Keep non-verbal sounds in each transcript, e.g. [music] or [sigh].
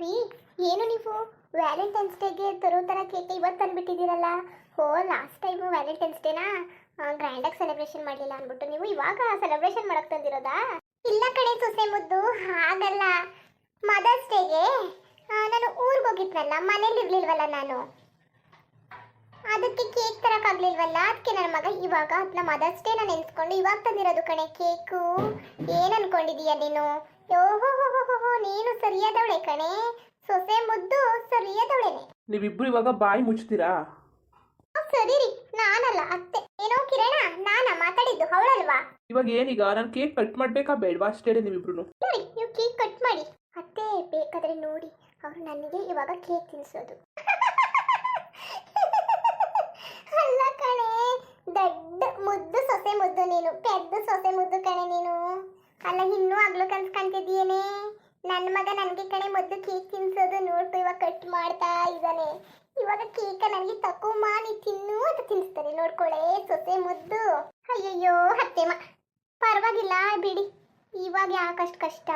ರೀ, ಏನು ನೀವು ವ್ಯಾಲೆಂಟೈನ್ಸ್ ಡೇಗೆ ತರೋ ಥರ ಕೇಕ್ ಇವತ್ತು ತಂದುಬಿಟ್ಟಿದ್ದೀರಲ್ಲ? ಓ ಲಾಸ್ಟ್ ಟೈಮು ವ್ಯಾಲೆಂಟೈನ್ಸ್ ಡೇನಾ ಗ್ರ್ಯಾಂಡಾಗಿ ಸೆಲೆಬ್ರೇಷನ್ ಮಾಡಲಿಲ್ಲ ಅಂದ್ಬಿಟ್ಟು ನೀವು ಇವಾಗ ಸೆಲೆಬ್ರೇಷನ್ ಮಾಡಕ್ಕೆ ತಂದಿರೋದಾ? ಇಲ್ಲ ಕಡೆ ಸೊಸೆ ಮುದ್ದು, ಹಾಗಲ್ಲ. ಮದರ್ಸ್ ಡೇಗೆ ನಾನು ಊರಿಗೆ ಹೋಗಿದ್ನಲ್ಲ, ಮನೇಲಿ ಇರಲಿಲ್ವಲ್ಲ ನಾನು. ಅದಕ್ಕೆ ಕೇಕ್ ತರಕ್ಕಾಗ್ಲಿಲ್ವಲ್ಲ ಅದಕ್ಕೆ ನನ್ನ ಮಗ ಇವಾಗ ಅದನ್ನ ಮದರ್ಸ್ ಡೇ ನಾನು ನೆನೆಸ್ಕೊಂಡು ಇವಾಗ ತಂದಿರೋದು ಕಣೆ ಕೇಕು ಏನು ಅನ್ಕೊಂಡಿದೀಯ ನೀನು? ಓಹೋ ನೀನು ಸರಿಯಾದವಳೆ ಕಣೆ. ಸೊಸೆ ಮುದ್ದು ಸರಿಯಾದವಳೇನೆ. ನೀವಿಬ್ರು ಇವಾಗ ಬಾಯಿ ಮುಚ್ತೀರಾ ಸರಿ ರೀ ನಾನಲ್ಲ ಅತ್ತೆ. ಏನೋ ಕಿರಣ ನಾನ ಮಾತಾಡಿದ್ದು ಅವಳಲ್ವಾ? ಇವಾಗ ಏನೀಗ? ನಾನು ಕೇಕ್ ಕಟ್ ಮಾಡಬೇಕಾ ಬೇಡವಾ? ಅಷ್ಟೇ ನೀವಿಬ್ರು ನೋಡಿ ನೀವು ಕೇಕ್ ಕಟ್ ಮಾಡಿ. ಅತ್ತೆ ಬೇಕಾದ್ರೆ ನೋಡಿ ಅವ್ರು ನನಗೆ ಇವಾಗ ಕೇಕ್ ತಿನ್ಸೋದು. ಅಲ್ಲ ಕಣೆ ದೊಡ್ಡ ಮುದ್ದು ಸೊಸೆ ಮುದ್ದು ನೀನು. ಪೆದ್ದ ಸೊಸೆ ಮುದ್ದು ಕಣೆ ನೀನು. ಅಲ್ಲ ಇನ್ನೂ ಆಗ್ಲೂ ಕನ್ಸ್ ಕಾಣ್ತಿದ್ದೀಯೇನೆ? ನನ್ನ ಮಗ ನನಗೆ ಕಣೆ ಮೊದಲು ಕೇಕ್ ತಿನ್ಸೋದು ನೋಡ್ತು ಇವಾಗ ಕಟ್ ಮಾಡ್ತಾ ಇದ್ದಾನೆ. ಇವಾಗ ಕೇಕ ನನಗೆ ತಕೊಂಬ ನೀ ತಿನ್ನು ಅಂತ ತಿನ್ನಿಸ್ತಾರೆ ನೋಡ್ಕೊಳ್ಳೆ ಸೊಸೆ ಮುದ್ದು. ಅಯ್ಯಯ್ಯೋ ಹತ್ತೆಮ್ಮ ಪರವಾಗಿಲ್ಲ, ಬಿಡಿ. ಇವಾಗ ಯಾಕಷ್ಟು ಕಷ್ಟ?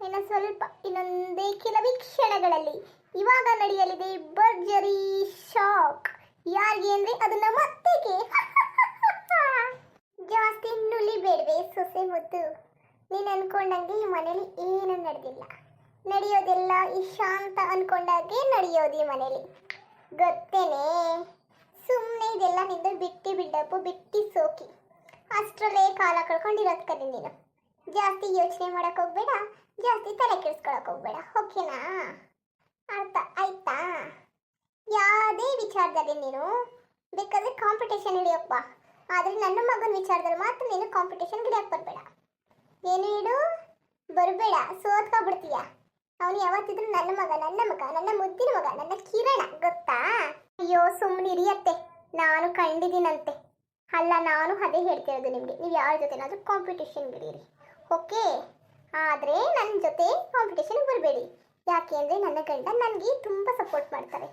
ಇನ್ನು ಸ್ವಲ್ಪ, ಇನ್ನೊಂದೇ ಕೆಲವೇ ಕ್ಷಣಗಳಲ್ಲಿ ಇವಾಗ ನಡೆಯಲಿದೆ ಬರ್ಜರಿ ಶಾಕ್. ಯಾರಿಗೆ ಅಂದ್ರೆ ಅದು ನಮ್ಮ ಅತ್ತೆಗೆ. [laughs] ಜಾಸ್ತಿ ನುಲಿ ಬೇಡವೆ, ಸೊಸೆ ಮುದ್ದು. ನೀನು ಅನ್ಕೊಂಡಂಗೆ ಈ ಮನೇಲಿ ಏನು ನಡೆದಿಲ್ಲ. ನಡೆಯೋದೆಲ್ಲ ಶಾಂತ ಅನ್ಕೊಂಡಾಗೆ ನಡೆಯೋದು ಈ ಮನೇಲಿ. ಗೊತ್ತೇನೆ? ಸುಮ್ಮನೆ ಇದೆಲ್ಲ ನಿಂದು ಬಿಟ್ಟಿ ಬಿಡ್ಡಪ್ಪು ಬಿಟ್ಟಿ ಸೋಕಿ. ಅಷ್ಟರಲ್ಲೇ ಕಾಲ ಕಳ್ಕೊಂಡಿರೋದು ಕಲಿ ನೀನು. ಜಾಸ್ತಿ ಯೋಚನೆ ಮಾಡಕ್ ಹೋಗ್ಬೇಡ, ಜಾಸ್ತಿ ತಲೆ ಕೆಡಿಸ್ಕೊಳಕ್ ಹೋಗ್ಬೇಡ, ಓಕೆನಾ? ಅರ್ಥ ಆಯ್ತಾ? ಯಾವುದೇ ವಿಚಾರದಲ್ಲಿ ನೀನು ಬೇಕಾದ್ರೆ ಕಾಂಪಿಟೇಷನ್ ಹಿಡಿಯಪ್ಪ ಆದರೆ ನನ್ನ ಮಗನ ವಿಚಾರದಲ್ಲಿ ಮಾತ್ರ ನೀನು ಕಾಂಪಿಟೇಷನ್ ಗಿಡಕ್ಕೆ ಬರಬೇಡ. ಏನು ಇಡು ಬರಬೇಡ, ಸೋತ್ಕೊಬಿಡ್ತೀಯ. ಅವನು ಯಾವತ್ತಿದ್ರು ನನ್ನ ಮಗ ನನ್ನ ಮಗ, ನನ್ನ ಮುದ್ದಿನ ಮಗ, ನನ್ನ ಕಿರಣ, ಗೊತ್ತಾ? ಅಯ್ಯೋ ಸುಮ್ಮನಿರಿಯತ್ತೆ ನಾನು ಕಂಡಿದ್ದೀನಂತೆ. ಅಲ್ಲ, ನಾನು ಅದೇ ಹೇಳ್ತಿರೋದು ನಿಮಗೆ. ನೀವು ಯಾರ ಜೊತೆನಾದರೂ ಕಾಂಪಿಟೇಷನ್ ಬಿಡಿರಿ. ಓಕೆ ಆದರೆ ನನ್ನ ಜೊತೆ ಕಾಂಪಿಟೇಷನ್ಗೆ ಬರಬೇಡಿ. ಯಾಕೆ ಅಂದರೆ ನನ್ನ ಗಂಡ ನನಗೆ ತುಂಬ ಸಪೋರ್ಟ್ ಮಾಡ್ತಾರೆ.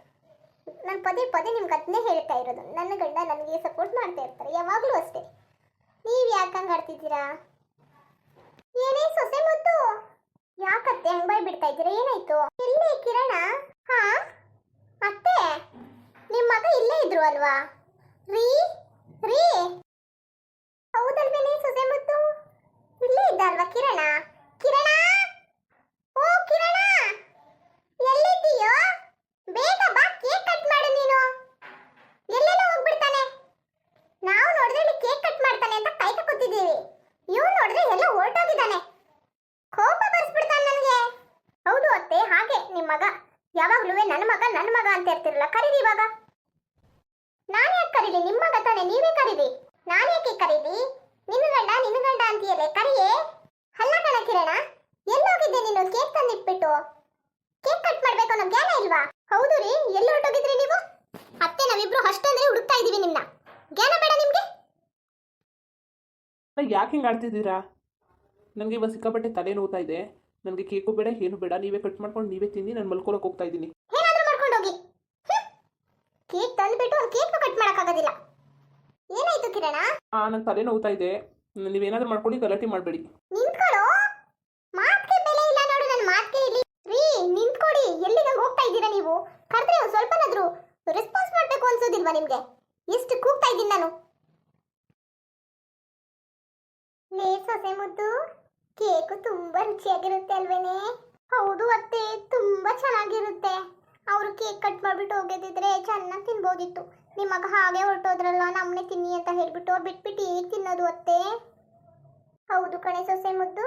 ನಾನು ಪದೇ ಪದೇ ನಿಮ್ಗೆ ಅದನ್ನೇ ಹೇಳ್ತಾ ಇರೋದು. ನನ್ನ ಗಂಡ ನನಗೆ ಸಪೋರ್ಟ್ ಮಾಡ್ತಾ ಇರ್ತಾರೆ, ಯಾವಾಗಲೂ ಅಷ್ಟೇ. ನೀವು ಯಾಕೆ ಹಂಗೆ ಆಡ್ತಿದ್ದೀರಾ? ಏನೇ ಸೊಸೆ ಮುದ್ದು. ಯಾಕತ್ತೆ ಹಂಗ್ ಬಾಯ್ ಬಿಡ್ತಾ ಇದ್ದೀರಾ? ಏನಾಯ್ತು? ಇಲ್ಲೇ ಕಿರಣ. ಹಾ? ಅತ್ತೆ ನಿಮ್ಮ ಮಗ ಇಲ್ಲೇ ಇದ್ರು ಅಲ್ವಾ? ರೀ ರೀ. ಹೌದಲ್ವೇನೆ ಸೊಸೆ ಮುದ್ದು? ಇಲ್ಲೇ ಇದ್ದ ಅಲ್ವಾ ಕಿರಣ? ಕಿರಣ ಓ ಕಿರಣ ಎಲ್ಲಿದ್ದೀಯೋ ಬೇಗ ಬಾ ಕೇಕ್ ಕಟ್ ಮಾಡು ನೀನು ಎಲ್ಲೆಲ್ಲ ಹೋಗ್ಬಿಡ್ತಾನೆ ನಾವು ನೋಡಿದ್ರೆ ಇಲ್ಲಿ ಕೇಕ್ ಕಟ್ ಮಾಡ್ತಾನೆ ಅಂತ ಕಾಯ್ತಾ ಕೂತಿದ್ದೀವಿ ಇವ್ನು ನೋಡಿದ್ರೆ ಎಲ್ಲ ಹೊರಟೋಗಿದ್ದಾನೆ ಕೋಪ ಬರ್ಸ್ಬಿಡ್ತಾನೆ ನನಗೆ ಹೌದು ಅತ್ತೆ ಹಾಗೆ ನಿಮ್ಮ ಮಗ ಯಾವಾಗ್ಲೂ ನನ್ನ ಮಗ ನನ್ನ ಮಗ ಅಂತ ಇರ್ತಿರಲ್ಲ ಕರೀರಿ ಇವಾಗ. ನಾನು ಯಾಕೆ ಕರೀಲಿ? ನಿಮ್ಮ ಮಗ ನೀವೇ ಕರೀರಿ. ನಾನು ಯಾಕೆ ಕರೀಲಿ? ನಿನ್ನ ಗಂಡ ನಿನ್ನ ಗಂಡ ಅಂತೀಯಲ್ಲ, ಕರಿಯೇ? ಅಲ್ಲ ಕಣ ಕಿರಣ, ಎಲ್ಲೋಗಿದ್ದೆ ನೀನು, ಕೇಕ್ ತಂದಿಟ್ಬಿಟ್ಟು. ಕೇಕ್ ಕಟ್ ಮಾಡ್ಬೇಕು ಅನ್ನೋ ಜ್ಞಾನ ಇಲ್ವಾ? ಹೌದು ರೀ, ಎಲ್ಲಿ ಹೊರಟೋಗಿದ್ರಿ ನೀವು? ಅತ್ತೆ, ನಾವಿಬ್ರು ಅಷ್ಟಂದ್ರೆ ಹುಡುಕ್ತಾ ಇದೀವಿ ನಿಮ್ನ. ಜ್ಞಾನ ಬೇಡ ನಿಮ್ಗೆ? ಯಾಕೆ ಹಿಂಗೆ ಆಡ್ತಿದ್ದೀರಾ? ನನಗೆ ಇವಾಗ ಸಿಕ್ಕಾಪಟ್ಟೆ ತಲೆ ನೋವುತ್ತಾ ಇದೆ. ನನಗೆ ಕೇಕು ಬೇಡ ಏನು ಬೇಡ ನೀವೇ ಕಟ್ ಮಾಡ್ಕೊಂಡು ನೀವೇ ತಿನ್ನಿ ನಾನು ಮಲ್ಕೊಳಕ್ಕೆ ಹೋಗ್ತಾ ಇದ್ದೀನಿ. ಏನಾದ್ರೂ ಮಾಡ್ಕೊಂಡು ಹೋಗಿ. ಕೇಕ್ ತಂದ್ಬಿಟ್ಟು ಒಂದು ಕೇಕ್ ಕಟ್ ಮಾಡಕ್ಕಾಗೋದಿಲ್ಲ. ಏನಾಯ್ತು ಕಿರಣ? ಆ ನನ್ನ ತಲೆ ನೋವ್ತಾ ಇದೆ. ನೀವೇನಾದ್ರೂ ಮಾಡ್ಕೊಳ್ಳಿ ಗಲಾಟೆ ಮಾಡಬೇಡಿ. ನಿಂತ್ಕೊಡು ಮಾತ್ಗೆ ಬೆಲೆ ಇಲ್ಲ ನೋಡು ನನ್ನ ಮಾತ್ಗೆ ಇಲ್ಲಿ. ರೀ ನಿಂತ್ಕೊಡಿ. ಎಲ್ಲಿಗೆ ಹೋಗ್ತಾ ಇದ್ದೀರಾ ನೀವು? ಕರೆದ್ರೆ ಸ್ವಲ್ಪನಾದ್ರೂ ರೆಸ್ಪಾನ್ಸ್ ಮಾಡಬೇಕು ಅನ್ಸೋದಿಲ್ವಾ ನಿಮಗೆ? ಎಷ್ಟು ಕೂಗ್ತಾ ಇದ್ದೀನಿ ನಾನು ಲೇ ಸೊಸೆ ಮುದ್ದು ಕೇಕು ತುಂಬಾ ರುಚಿಯಾಗಿರುತ್ತೆ ಅಲ್ವೇನೆ? ಹೌದು ಅತ್ತೆ, ತುಂಬಾ ಚೆನ್ನಾಗಿರುತ್ತೆ. ಅವರು ಕೇಕ್ ಕಟ್ ಮಾಡ್ಬಿಟ್ಟು ಹೋಗೋದಿದ್ರೆ ಚೆನ್ನಾಗಿ ತಿನ್ಬೋದಿತ್ತು. ನಿಮ್ಮ ಮಗ ಹಾಗೆ ಹೊರಟೋದ್ರಲ್ಲ ನಮ್ಮನೆ ತಿನ್ನಿ ಅಂತ ಹೇಳ್ಬಿಟ್ಟು ಅವ್ರು ಬಿಟ್ಬಿಟ್ಟು ಹೇಗೆ ತಿನ್ನೋದು ಅತ್ತೆ? ಹೌದು ಕಣೆ ಸೊಸೆ ಮುದ್ದು.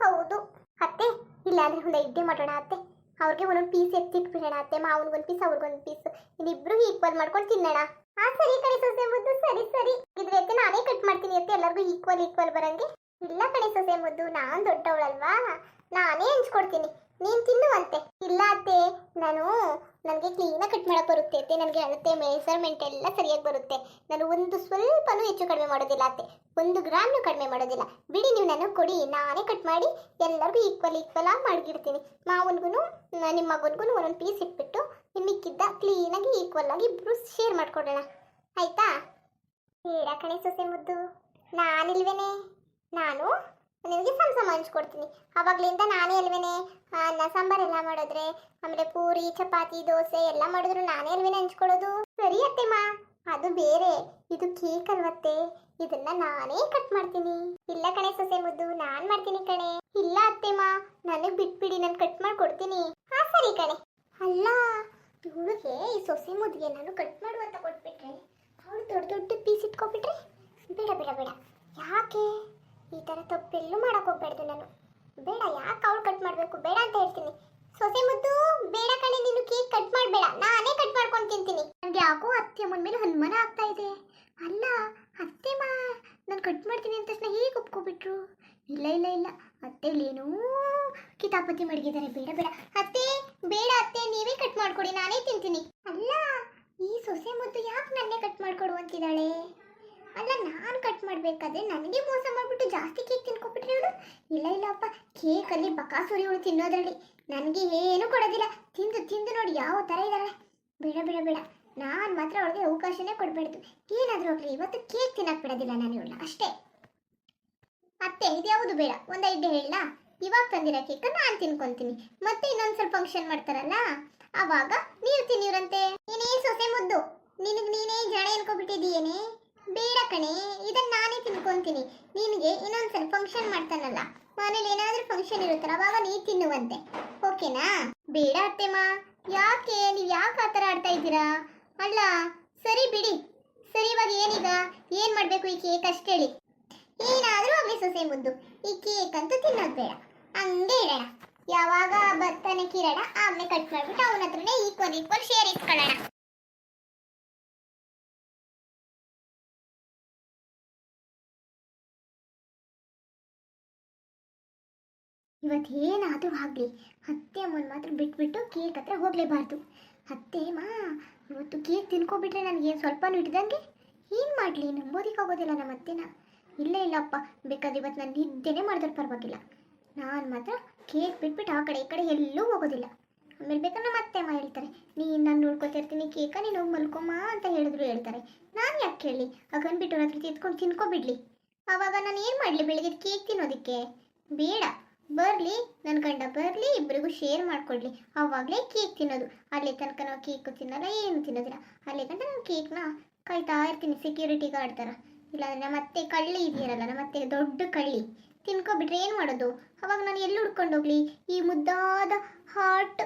ಹೌದು. ಅತ್ತೆ, ಇಲ್ಲಾಂದ್ರೆ ಒಂದು ಇಡ್ಲಿ ಮಾಡೋಣ ಅತ್ತೆ. ಅವ್ರಿಗೆ ಒಂದೊಂದು ಪೀಸ್ ಎತ್ತಿಟ್ಬಿಡೋಣ ಅತ್ತೆ. ಮಾವನ್ಗೊಂದು ಪೀಸ್ ಅವ್ರಿಗೊಂದು ಪೀಸ್ ಇಲ್ಲಿಬ್ರು ಈಕ್ವಲ್ ಮಾಡ್ಕೊಂಡು ತಿನ್ನೋಣ. ಹಾ ಸರಿ ಕಣೆ ಸೊಸೆ ಮುದ್ದು, ಸರಿ ಸರಿ. ಇದ್ರೆ ಅತ್ತೆ, ನಾನೇ ಕಟ್ ಮಾಡ್ತೀನಿ ಅತ್ತೆ. ಎಲ್ಲರಿಗೂ ಈಕ್ವಲ್ ಈಕ್ವಲ್ ಬರಂಗೆ. ಇಲ್ಲ ಕಣೆ ಸೊಸೆ ಮುದ್ದು, ನಾನ್ ದೊಡ್ಡವಳಲ್ವಾ? ನಾನೇ ಹಂಚ್ಕೊಡ್ತೀನಿ. ನೀನ್ ತಿನ್ನುವಂತೆ. ಇಲ್ಲ ಅತ್ತೆ, ನಾನು ನನಗೆ ಕ್ಲೀನಾಗಿ ಕಟ್ ಮಾಡಕ್ಕೆ ಬರುತ್ತೆ ಅತ್ತೆ. ನನಗೆ ಅಳತೆ ಮೆಸರ್ಮೆಂಟ್ ಎಲ್ಲ ಸರಿಯಾಗಿ ಬರುತ್ತೆ. ನಾನು ಒಂದು ಸ್ವಲ್ಪನೂ ಹೆಚ್ಚು ಕಡಿಮೆ ಮಾಡೋದಿಲ್ಲ ಅತ್ತೆ. ಒಂದು ಗ್ರಾಮ್ನು ಕಡಿಮೆ ಮಾಡೋದಿಲ್ಲ. ಬಿಡಿ ನೀವು ನಾನು ಕೊಡಿ, ನಾನೇ ಕಟ್ ಮಾಡಿ ಎಲ್ಲರಿಗೂ ಈಕ್ವಲ್ ಈಕ್ವಲ್ ಆಗಿ ಮಾಡಿಗಿಡ್ತೀನಿ. ಮಾವನ್ಗೂ ನಿಮ್ಮ ಮಗನಿಗೂ ಒಂದೊಂದು ಪೀಸ್ ಇಟ್ಬಿಟ್ಟು ನಿಮ್ಮಿಕ್ಕಿದ್ದ ಮಿಕ್ಕಿದ್ದ ಕ್ಲೀನಾಗಿ ಈಕ್ವಲ್ ಆಗಿ ಇಬ್ಬರು ಶೇರ್ ಮಾಡ್ಕೊಡೋಣ. ಆಯ್ತಾ? ಹೇಳ ಕಣೆ ಸೊಸೆ ಮುದ್ದು. ನಾನಿಲ್ವೇನೆ? ನಾನು ನಿಮಗೆ ಸಂಸಮ ಸಮ ಹಂಚ್ಕೊಡ್ತೀನಿ ಆವಾಗ್ಲಿಂದ ನಾನೇ ಅಲ್ವೇನೆ? ಅನ್ನ, ಸಾಂಬಾರ್ ಎಲ್ಲ ಮಾಡಿದ್ರೆ, ಆಮೇಲೆ ಪೂರಿ, ಚಪಾತಿ, ದೋಸೆ ಎಲ್ಲ ಮಾಡಿದ್ರು ನಾನೇ ಅಲ್ವೇನೆ ಹಂಚ್ಕೊಳ್ಳೋದು? ಸರಿ ಅತ್ತೆಮ್ಮ ಅದು ಬೇರೆ. ಇದು ಕೇಕ್ ಅಲ್ವತ್ತೆ ಇದನ್ನ ನಾನೇ ಕಟ್ ಮಾಡ್ತೀನಿ. ಇಲ್ಲ ಕಣೆ ಸೊಸೆ ಮುದ್ದು, ನಾನ್ ಮಾಡ್ತೀನಿ ಕಣೆ. ಇಲ್ಲ ಅತ್ತೆಮ್ಮ ನನಗ್ ಬಿಟ್ಬಿಡಿ, ನಾನು ಕಟ್ ಮಾಡ್ಕೊಡ್ತೀನಿ. ಹಾ, ಸರಿ ಕಣೆ. ಅಲ್ಲ, ಇವಳಿಗೆ ಈ ಸೊಸೆ ಮುದ್ದಿಗೆ ನಾನು ಕಟ್ ಮಾಡುವಂತ ಕೊಟ್ಬಿಟ್ರೆ, ಅವಳು ದೊಡ್ಡ ದೊಡ್ಡ ಪೀಸ್ ಇಟ್ಕೊಬಿಟ್ರೆ, ಬೇಡ ಬೇಡ ಬೇಡ. ಯಾಕೆ? ಈ ಥರ ತಪ್ಪೆಲ್ಲೂ ಮಾಡಕ್ ಹೋಗ್ಬಾರ್ದು ನಾನು. ಬೇಡ, ಯಾಕೆ ಅವಳು ಕಟ್ ಮಾಡಬೇಕು? ಬೇಡ ಅಂತ ಹೇಳ್ತೀನಿ. ಸೊಸೆ ಮುದ್ದು, ಬೇಡ ಕಣೆ, ನೀನು ಕೇಕ್ ಕಟ್ ಮಾಡಬೇಡ. ನಾನೇ ಕಟ್ ಮಾಡ್ಕೊಂಡು ತಿಂತೀನಿ. ನನಗೆ ಯಾಕೋ ಅತ್ತೆ ಅಮ್ಮನ ಮೇಲೆ ಅನುಮಾನ ಆಗ್ತಾ ಇದೆ. ಅಲ್ಲ, ಅತ್ತೆ ಮಾ ನಾನು ಕಟ್ ಮಾಡ್ತೀನಿ ಅಂತ ತಕ್ಷಣ ಹೇಗೆ ಒಪ್ಕೊಬಿಟ್ರು? ಇಲ್ಲ ಇಲ್ಲ ಇಲ್ಲ. ಅತ್ತೆ ಇಲ್ಲೇನೋ ಕಿತಾಪತಿ ಮಡಗಿದ್ದಾರೆ ಬೇಡ ಬೇಡ. ಅತ್ತೆ ಬೇಡ ಅತ್ತೆ, ನೀವೇ ಕಟ್ ಮಾಡಿಕೊಡಿ. ನಾನೇ ತಿಂತೀನಿ. ಅಲ್ಲ, ಈ ಸೊಸೆ ಮುದ್ದು ಯಾಕೆ ನನ್ನೇ ಕಟ್ ಮಾಡಿಕೊಡು ಅಂತಿದ್ದಾಳೆ? ಅಲ್ಲ, ನಾನು ಕಟ್ ಮಾಡಬೇಕಾದ್ರೆ ನನಗೆ ಮೋಸ ಮಾಡಿಬಿಟ್ಟು ಜಾಸ್ತಿ ಕೇಕ್ ತಿನ್ಕೊಬಿಟ್ರಿ ಇವಳು ಇಲ್ಲ ಇಲ್ಲಪ್ಪ ಕೇಕಲ್ಲಿ ಬಕಾಸುರಿ ಇವಳು ತಿನ್ನೋದ್ರಲ್ಲಿ ನನಗೆ ಏನು ಕೊಡೋದಿಲ್ಲ. ತಿಂದು ತಿಂದು ನೋಡಿ ಯಾವ ಥರ ಇದ್ದಾಳೆ ಬೇಡ ಬೇಡ ಬೇಡ. ನಾನು ಮಾತ್ರ ಅವಳಿಗೆ ಅವಕಾಶನೇ ಕೊಡಬಾರ್ದು. ಏನಾದರೂ ಹೋಗ್ಲಿ ಇವತ್ತು ಕೇಕ್ ತಿನ್ನಕ್ಕೆ ಬಿಡೋದಿಲ್ಲ ನಾನು ಇವಳ ಅಷ್ಟೇ. ಅತ್ತೆ, ಇದ್ಯಾವುದು ಬೇಡ. ಒಂದು ಐಡಿಯಾ ಹೇಳ ಇವಾಗ ತಂದಿರೋ ಕೇಕ್ ನಾನು ತಿನ್ಕೊಂತೀನಿ. ಮತ್ತೆ ಇನ್ನೊಂದು ಸ್ವಲ್ಪ ಫಂಕ್ಷನ್ ಮಾಡ್ತಾರಲ್ಲ? ಅವಾಗ ನೀವು ತಿನ್ನಿವ್ರಂತೆ. ನೀನೇ ಸೊಸೆ ಮುದ್ದು? ನಿನಗೆ ನೀನೇ ಜಡ ಅನ್ಕೊಬಿಟ್ಟಿದೀಯೇನೆ ಬೇಡ ಕಣೆ ಇದನ್ನ ನಾನೇ ತಿನ್ಕೊಂತೀನಿ. ನಿನಗೆ ಇನ್ನೊಂದ್ಸಲ ಫಂಕ್ಷನ್ ಮಾಡ್ತಾನಲ್ಲ, ಮನೇಲಿ ಏನಾದ್ರೂ ಫಂಕ್ಷನ್ ಇರುತ್ತಲ್ಲ, ಅವಾಗ ನೀ ತಿನ್ನುವಂತೆ. ಓಕೆನಾ ಬೇಡ ಅತ್ತೆಮ್ಮ. ಯಾಕೆ, ನೀವು ಯಾಕೆ ಆ ಥರ ಆಡ್ತಾ ಇದ್ದೀರಾ? ಅಲ್ಲ, ಸರಿ ಬಿಡಿ. ಸರಿ ಇವಾಗ ಏನೀಗ? ಏನು ಮಾಡಬೇಕು ಈ ಕೇಕ್ ಅಷ್ಟೇ ಹೇಳಿ. ಏನಾದರೂ ಆಗಲಿ ಸೊಸೆ ಮುದ್ದು ಈ ಕೇಕ್ ಅಂತೂ ತಿನ್ನೋದು ಬೇಡ. ಹಂಗೆ ಇಡೋಣ. ಯಾವಾಗ ಬರ್ತಾನೆ ಕಿರಣ, ಆಮೇಲೆ ಕಟ್ ಮಾಡ್ಬಿಟ್ಟು ಅವನ ಹತ್ರನೇ ಈಕ್ವಲ್ ಈಕ್ವಲ್ ಶೇರ್ ಇವತ್ತು ಏನಾದರೂ ಆಗಲಿ ಅತ್ತೆ ಅಮ್ಮನ ಮಾತ್ರ ಬಿಟ್ಬಿಟ್ಟು ಕೇಕ್ ಹತ್ರ ಹೋಗಲೇಬಾರ್ದು. ಅತ್ತೆ ಮಾ, ಇವತ್ತು ಕೇಕ್ ತಿನ್ಕೊಬಿಟ್ರೆ ನನಗೆ ಸ್ವಲ್ಪನೂ ಹಿಡ್ದಂಗೆ? ಏನು ಮಾಡಲಿ ನಂಬೋದಿಕ್ಕಾಗೋದಿಲ್ಲ ನಮ್ಮ ಅತ್ತೆನ. ಇಲ್ಲ ಇಲ್ಲಪ್ಪ ಬೇಕಾದ್ರೆ ಇವತ್ತು ನಾನು ನಿದ್ದೆನೇ ಮಾಡಿದ್ರೆ ಪರವಾಗಿಲ್ಲ. ನಾನು ಮಾತ್ರ ಕೇಕ್ ಬಿಟ್ಬಿಟ್ಟು ಆ ಕಡೆ ಈ ಕಡೆ ಎಲ್ಲೂ ಹೋಗೋದಿಲ್ಲ. ಆಮೇಲೆ ಬೇಕಾದ್ರೆ ನಮ್ಮ ಅತ್ತೆ ಅಮ್ಮ ಹೇಳ್ತಾರೆ, ನೀನು ನಾನು ನೋಡ್ಕೊತಿರ್ತೀನಿ ಕೇಕ, ನೀನು ಹೋಗಿ ಮಲ್ಕೊಮ್ಮ ಅಂತ ಹೇಳಿದ್ರು ಹೇಳ್ತಾರೆ. ನಾನು ಯಾಕೆ ಹೇಳಲಿ ಅಗನ್ಬಿಟ್ಟು ಅವ್ರ ಹತ್ರ ತಿತ್ಕೊಂಡು ತಿನ್ಕೊಬಿಡ್ಲಿ. ಆವಾಗ ನಾನು ಏನು ಮಾಡಲಿ ಬೆಳಗ್ಗೆ ಕೇಕ್ ತಿನ್ನೋದಕ್ಕೆ? ಬೇಡ. ಬರಲಿ ನನ್ನ ಗಂಡ ಬರಲಿ ಇಬ್ಬರಿಗೂ ಶೇರ್ ಮಾಡಿಕೊಡ್ಲಿ. ಆವಾಗಲೇ ಕೇಕ್ ತಿನ್ನೋದು. ಅಲ್ಲಿ ತನಕ ನಾವು ಕೇಕು ತಿನ್ನಲ್ಲ, ಏನು ತಿನ್ನೋದಿಲ್ಲ. ಅಲ್ಲಿ ಗಂಟ ನಾನು ಕೇಕ್ನ ಕಾಯ್ತಾ ಇರ್ತೀನಿ ಸೆಕ್ಯೂರಿಟಿ ಗಾರ್ಡ್ ಥರ ಇಲ್ಲಾಂದ್ರೆ ನಮ್ಮ ಅತ್ತೆ ಕಳ್ಳಿ ಇದೆಯಲ್ಲ ನಮ್ಮ ಅತ್ತೆ ದೊಡ್ಡ ಕಳ್ಳಿ. ತಿನ್ಕೊಬಿಟ್ರೆ ಏನು ಮಾಡೋದು? ಅವಾಗ ನಾನು ಎಲ್ಲಿ ಹುಡ್ಕೊಂಡು ಹೋಗ್ಲಿ? ಈ ಮುದ್ದಾದ heart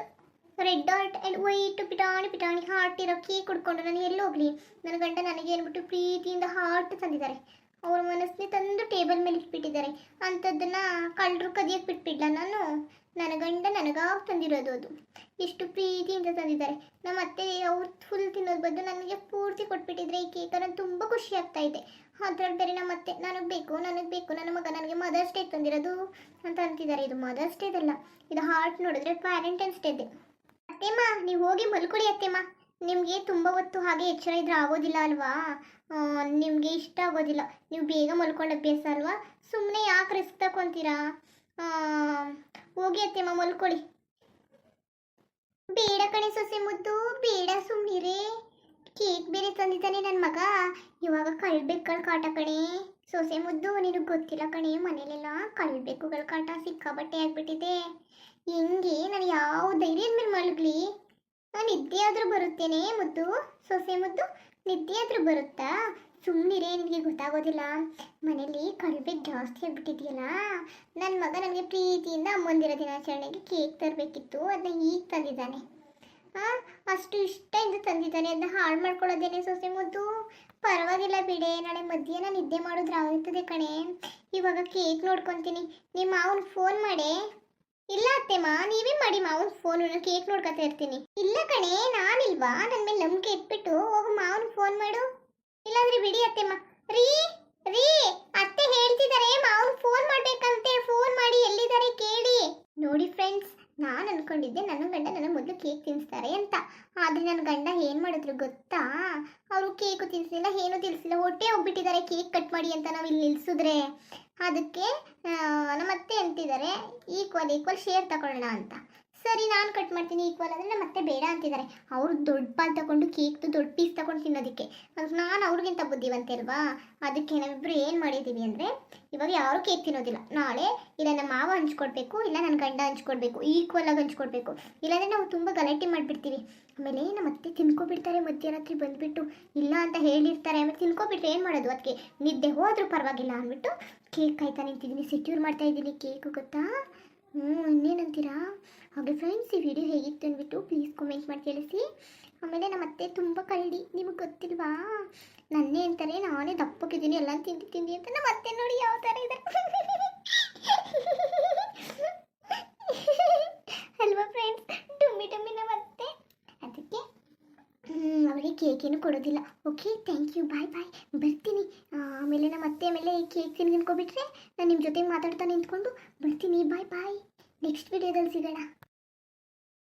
red heart and white ಪಿಟಾಣಿ ಪಿಟಾಣಿ ಹಾರ್ಟ್ ಇರೋ ಕೇಕ್ ಹುಡ್ಕೊಂಡು ನಾನು ಎಲ್ಲಿ ಹೋಗ್ಲಿ? ನನ್ನ ಗಂಡ ನನಗೆ ಏನ್ಬಿಟ್ಟು ಪ್ರೀತಿಯಿಂದ ಹಾರ್ಟ್ ತಂದಿದ್ದಾರೆ. ಅವ್ರ ಮನಸ್ಸನ್ನೇ ತಂದು ಟೇಬಲ್ ಮೇಲೆ ಇಟ್ಬಿಟ್ಟಿದ್ದಾರೆ. ಅಂಥದ್ದನ್ನು ಕಳ್ಳರು ಕದಿಯಕ್ಕೆ ಬಿಟ್ಬಿಡ್ಲ ನಾನು. ನನ್ನ ಗಂಡ ನನಗಾಗ ತಂದಿರೋದು ಅದು. ಎಷ್ಟು ಪ್ರೀತಿಯಿಂದ ತಂದಿದ್ದಾರೆ. ನಮ್ಮ ಅತ್ತೆ ಅವ್ರು ಫುಲ್ ತಿನ್ನೋದು ಬದಲು ನನಗೆ ಪೂರ್ತಿ ಕೊಟ್ಬಿಟ್ಟಿದ್ರೆ ಈ ಕೇಕ ನಾನು ತುಂಬ ಖುಷಿ ಆಗ್ತಾ ಇದೆ. ಅದ್ರಲ್ಲಿ ಬೇರೆ ನಮ್ಮ ಅತ್ತೆ, ನನಗೆ ಬೇಕು ನನಗೆ ಬೇಕು, ನನ್ನ ಮಗ ನನಗೆ ಮದರ್ಸ್ ಡೇ ತಂದಿರೋದು ಅಂತ ಅಂತಿದ್ದಾರೆ. ಇದು ಮದರ್ಸ್ ಡೇದಲ್ಲ ಇದು ಹಾರ್ಟ್ ನೋಡಿದ್ರೆ ಡೇ ಡೇದೆ ಅತ್ತೆಮ್ಮ, ನೀವು ಹೋಗಿ ಮಲ್ಕೊಳ್ಳಿ ಅತ್ತೆಮ್ಮ. ನಿಮಗೆ ತುಂಬ ಹೊತ್ತು ಹಾಗೆ ಎಚ್ಚರ ಇದ್ರೆ ಆಗೋದಿಲ್ಲ ಅಲ್ವಾ? ನಿಮಗೆ ಇಷ್ಟ ಆಗೋದಿಲ್ಲ. ನೀವು ಬೇಗ ಮಲ್ಕೊಂಡು ಅಭ್ಯಾಸ ಅಲ್ವಾ? ಸುಮ್ಮನೆ ಯಾಕೆ ರಿಸ್ಕ್ ತಗೊಂತೀರಾ ಹೋಗಿ ಅತ್ತೆಮ್ಮ, ಮಲ್ಕೊಳ್ಳಿ. ಬೇಡ ಕಣೆ ಸೊಸೆ ಮುದ್ದು, ಬೇಡ ಸುಮ್ಮನೆ ಕೇಕ್ ಬೇರೆ ತಂದಿದ್ದಾನೆ ನನ್ನ ಮಗ. ಇವಾಗ ಕಳ್ಬೇಕಳ ಕಾಟ ಕಣೆ. ಸೊಸೆ ಮುದ್ದು, ನಿನಗೆ ಗೊತ್ತಿಲ್ಲ ಕಣೆ, ಮನೇಲೆಲ್ಲ ಕಳ್ಬೇಕುಗಳ ಕಾಟ ಸಿಕ್ಕಾಬಟ್ಟೆ ಆಗ್ಬಿಟ್ಟಿದೆ. ಹೆಂಗೆ? ನಾನು ಯಾವ ಧೈರ್ಯದ ಮೇಲೆ ಮಲಗಲಿ? ನಾನು ನಿದ್ದೆ ಆದರೂ ಬರುತ್ತೇನೆ, ಮುದ್ದು, ಸೊಸೆ ಮುದ್ದು, ನಿದ್ದೆ ಆದರೂ ಬರುತ್ತಾ? ಸುಮ್ಮನಿರೇ ನಿನಗೆ ಗೊತ್ತಾಗೋದಿಲ್ಲ. ಮನೇಲಿ ಕಳ್ಬೇಕು ಜಾಸ್ತಿ ಆಗಿಬಿಟ್ಟಿದೆಯಲ್ಲ? ನನ್ನ ಮಗ ನನಗೆ ಪ್ರೀತಿಯಿಂದ ಅಮ್ಮಂದಿರ ದಿನಾಚರಣೆಗೆ ಕೇಕ್ ತರಬೇಕಿತ್ತು ಅದನ್ನ ಈಗ ತಂದಿದ್ದಾನೆ. ಹಾಂ ಅಷ್ಟು ಇಷ್ಟದಿಂದ ತಂದಿದ್ದಾನೆ ಅದನ್ನ ಹಾಳು ಮಾಡ್ಕೊಳ್ಳೋದೇನೆ ಸೊಸೆ ಮುದ್ದು? ಪರವಾಗಿಲ್ಲ ಬಿಡೆ, ನಾಳೆ ಮಧ್ಯಾಹ್ನ ನಿದ್ದೆ ಮಾಡಿದ್ರೆ ಆಗುತ್ತದೆ ಕಣೆ. ಇವಾಗ ಕೇಕ್ ನೋಡ್ಕೊತೀನಿ. ನಿಮ್ಮ ಅವನು ಫೋನ್ ಮಾಡೆ. ಇಲ್ಲ ಅತ್ತೆಮ್ಮ ನೀವೇ ಮಾಡಿ ಮಾವನ್ ಫೋನ್ ಕೇಕ್ ನೋಡ್ಕೊತಾ ಇರ್ತೀನಿ. ಇಲ್ಲ ಕಣೆ, ನಾನಿಲ್ವಾ? ನನ್ನ ಮೇಲೆ ನಂಬಿಕೆ ಇಟ್ಬಿಟ್ಟು ಹೋಗು ಮಾವನ ಫೋನ್ ಮಾಡು. ಇಲ್ಲಾಂದ್ರೆ ಬಿಡಿ ಅತ್ತೆಮ್ಮ ರೀ ರೀ, ಅತ್ತೆ ಹೇಳ್ತಿದ್ದಾರೆ ಮಾವನ ಫೋನ್ ಮಾಡ್ಬೇಕಂತೆ ಫೋನ್ ಮಾಡಿ ಎಲ್ಲಿದ್ದಾರೆ ಕೇಳಿ. ನೋಡಿ ಫ್ರೆಂಡ್ಸ್ ನಾನು ಅನ್ಕೊಂಡಿದ್ದೆ, ನನ್ನ ಗಂಡ ನನ್ನ ಮೊದಲು ಕೇಕ್ ತಿನ್ನಿಸ್ತಾರೆ ಅಂತ. ಆದ್ರೆ ನನ್ನ ಗಂಡ ಏನು ಮಾಡಿದ್ರು ಗೊತ್ತಾ? ಅವರು ಕೇಕು ತಿನ್ನಿಸಿಲ್ಲ ಏನು ತಿನ್ನಿಸಿಲ್ಲ ಹೊಟ್ಟೆ ಹೋಗ್ಬಿಟ್ಟಿದ್ದಾರೆ ಕೇಕ್ ಕಟ್ ಮಾಡಿ ಅಂತ ನಾವು ಇಲ್ಲಿ ನಿಲ್ಸಿದ್ರೆ. ಅದಕ್ಕೆ ನಮ್ಮತ್ತೆ ಅಂತಿದ್ದಾರೆ ಈಕ್ವಲ್ ಈಕ್ವಲ್ ಶೇರ್ ತಗೊಳ್ಳೋಣ ಅಂತ. ಸರಿ, ನಾನು ಕಟ್ ಮಾಡ್ತೀನಿ ಈಕ್ವಲ್ ಅಂದರೆ ಮತ್ತೆ ಬೇಡ ಅಂತಿದ್ದಾರೆ. ಅವರು ದೊಡ್ಡ ಪಾಲ್ ತಗೊಂಡು ಕೇಕ್ದು ದೊಡ್ಡ ಪೀಸ್ ತಗೊಂಡು ತಿನ್ನೋದಕ್ಕೆ. ನಾನು ಅವ್ರಿಗಿಂತ ಬುದ್ಧಿವಂತೆ ಅಲ್ವಾ ಅದಕ್ಕೆ ನಾವಿಬ್ಬರು ಏನು ಮಾಡಿದ್ದೀವಿ ಅಂದರೆ, ಇವಾಗ ಯಾರು ಕೇಕ್ ತಿನ್ನೋದಿಲ್ಲ. ನಾಳೆ ಇಲ್ಲ ನಮ್ಮ ಮಾವ ಹಂಚ್ಕೊಡ್ಬೇಕು, ಇಲ್ಲ ನನ್ನ ಗಂಡ ಹಂಚ್ಕೊಡ್ಬೇಕು ಈಕ್ವಲ್ ಆಗಿ ಹಂಚ್ಕೊಡ್ಬೇಕು. ಇಲ್ಲಾಂದರೆ ನಾವು ತುಂಬ ಗಲಾಟೆ ಮಾಡಿಬಿಡ್ತೀವಿ. ಆಮೇಲೆ ನಮ್ಮ ಅತ್ತೆ ತಿನ್ಕೊಬಿಡ್ತಾರೆ ಮಧ್ಯರಾತ್ರಿ ಬಂದುಬಿಟ್ಟು, ಇಲ್ಲ ಅಂತ ಹೇಳಿರ್ತಾರೆ. ಆಮೇಲೆ ತಿನ್ಕೊಬಿಟ್ರೆ ಏನು ಮಾಡೋದು ಅದಕ್ಕೆ ನಿದ್ದೆ ಹೋದರೂ ಪರವಾಗಿಲ್ಲ ಅಂದ್ಬಿಟ್ಟು ಕೇಕ್ ಕಾಯ್ತಾ ನಿಂತಿದ್ದೀನಿ ಸೆಕ್ಯೂರ್ ಮಾಡ್ತಾ ಇದ್ದೀನಿ. ಕೇಕು ಗೊತ್ತಾ? ಹ್ಞೂ, ಇನ್ನೇನಂತೀರಾ? ಹಾಗೆ ಫ್ರೆಂಡ್ಸ್ ಈ ವಿಡಿಯೋ ಹೇಗಿತ್ತು ಅಂದ್ಬಿಟ್ಟು ಪ್ಲೀಸ್ ಕಮೆಂಟ್ ಮಾಡಿ ತಿಳಿಸಿ ಆಮೇಲೆ ನಮ್ಮ ಅತ್ತೆ ತುಂಬ ಕಳ್ಳಿ, ನಿಮಗೆ ಗೊತ್ತಿಲ್ವಾ? ನನ್ನೇ ಅಂತಾರೆ, ನಾನೇ ದಪ್ಪಕ್ಕಿದ್ದೀನಿ ಎಲ್ಲ ತಿಂದು ತಿಂದು ಅಂತ. ನಮ್ಮ ಅತ್ತೆ ನೋಡಿ ಯಾವ ಥರ ಇದೆ [laughs] ಅಲ್ವಾ ಫ್ರೆಂಡ್ಸ್ ಟುಮ್ಮಿ ಟುಮ್ಮಿ ನಮ್ಮ ಅತ್ತೆ ಅದಕ್ಕೆ ಹ್ಮ್, ಏನು ಕೊಡೋದಿಲ್ಲ. Okay thank you bye bye ಬರ್ತೀನಿ. ಆಮೇಲೆ ನಮ್ಮ ಅತ್ತೆ ಆಮೇಲೆ ಕೇಕ್ ತಿನ್ಕೊಂಡ್ಬಿಟ್ರೆ ನಾನು ನಿಮ್ಮ ಜೊತೆ ಮಾತಾಡ್ತಾ ನಿಂತ್ಕೊಂಡು ಬರ್ತೀನಿ. ಬಾಯ್ ಬಾಯ್ ನೆಕ್ಸ್ಟ್ ವಿಡಿಯೋದಲ್ಲಿ ಸಿಗೋಣ.